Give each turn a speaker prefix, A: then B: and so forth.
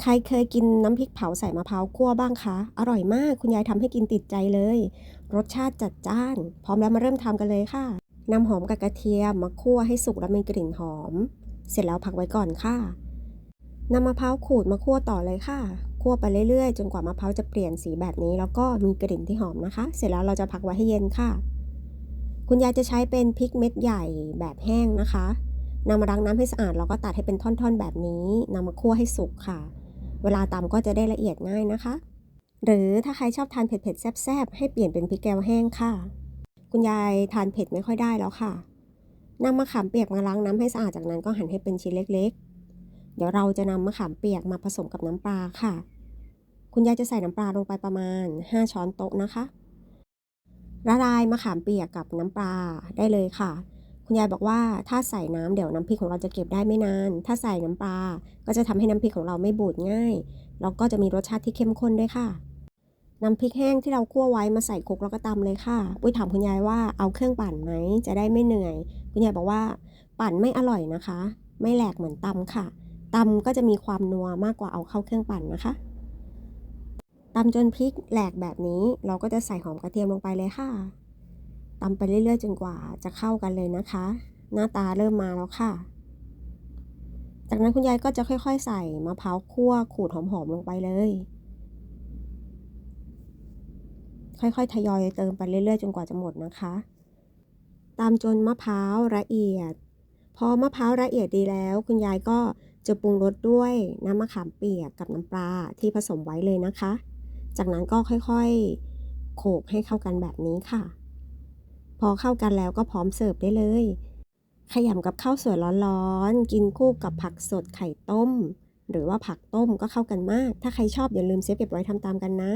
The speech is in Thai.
A: ใครเคยกินน้ำพริกเผาใส่มะพร้าวคั่วบ้างคะ อร่อยมากคุณยายทำให้กินติดใจเลย รสชาติจัดจ้าน พร้อมแล้วมาเริ่มทำกันเลยค่ะนำหอมกับกระเทียมมาคั่วให้สุกแล้วมีกลิ่นหอม เสร็จแล้วพักไว้ก่อนค่ะนำมะพร้าวขูดมาคั่วต่อเลยค่ะคั่วไปเรื่อยๆ จนกว่ามะพร้าวจะเปลี่ยนสีแบบนี้ แล้วก็มีกลิ่นที่หอมนะคะ เสร็จแล้วเราจะพักไว้ให้เย็นค่ะ คุณยายจะใช้เป็นพริกเม็ดใหญ่แบบแห้งนะคะนำมาล้างน้ำให้สะอาดแล้วก็ตัดให้เป็นท่อนๆแบบนี้นำมาคั่วให้สุกค่ะ เวลาตำก็จะได้ละเอียดง่ายนะคะ หรือถ้าใครชอบทานเผ็ดๆแซ่บๆให้เปลี่ยนเป็นพริกแกวแห้งค่ะ คุณยายทานเผ็ดไม่ค่อยได้แล้วค่ะนำมะขามเปียกมาล้างน้ำให้สะอาดจากนั้นก็หั่นให้เป็นชิ้นเล็ก ๆ เดี๋ยวเราจะนำมะขามเปียกมาผสมกับน้ำปลาค่ะ คุณยายจะใส่น้ำปลาลงไปประมาณ 5 ช้อนโต๊ะนะคะละลายมะขามเปียกกับน้ำปลาได้เลยค่ะ คุณยายบอกว่าถ้าใส่น้ำเดี๋ยวน้ำพริกของเราจะเก็บได้ไม่นาน ถ้าใส่น้ำปลาก็จะทำให้น้ำพริกของเราไม่บูดง่ายแล้วก็จะมีรสชาติที่เข้มข้นด้วยค่ะน้ำพริกแห้งที่เราคั่วไว้มาใส่ครกแล้วก็ตำเลยค่ะ ปุ้ยถามคุณยายว่าเอาเครื่องปั่นไหมจะได้ไม่เหนื่อย คุณยายบอกว่าปั่นไม่อร่อยนะคะ ไม่แหลกเหมือนตำค่ะตำก็จะมีความนัวมากกว่าเอาเข้าเครื่องปั่นนะคะตำจนพริกแหลกแบบนี้เราก็จะใส่หอมกระเทียมลงไปเลยค่ะ ตำไปเรื่อยๆ จนกว่าจะเข้ากันเลยนะคะ หน้าตาเริ่มมาแล้วค่ะ จากนั้นคุณยายก็จะค่อยๆ ใส่มะพร้าวคั่วขูดหอมๆลงไปเลย ค่อยๆ ทยอยเติมไปเรื่อยๆ จนกว่าจะหมดนะคะ ตามจนมะพร้าวละเอียด พอมะพร้าวละเอียดดีแล้ว คุณยายก็จะปรุงรสด้วยน้ำมะขามเปียกกับน้ำปลาที่ผสมไว้เลยนะคะ จากนั้นก็ค่อยๆ โขลกให้เข้ากันแบบนี้ค่ะ พอเข้ากันแล้วก็พร้อมเสิร์ฟได้เลย ขยำกับข้าวสวยร้อนๆ กินคู่กับผักสดไข่ต้ม หรือว่าผักต้มก็เข้ากันมาก ถ้าใครชอบอย่าลืมเซฟเก็บไว้ทำตามกันนะ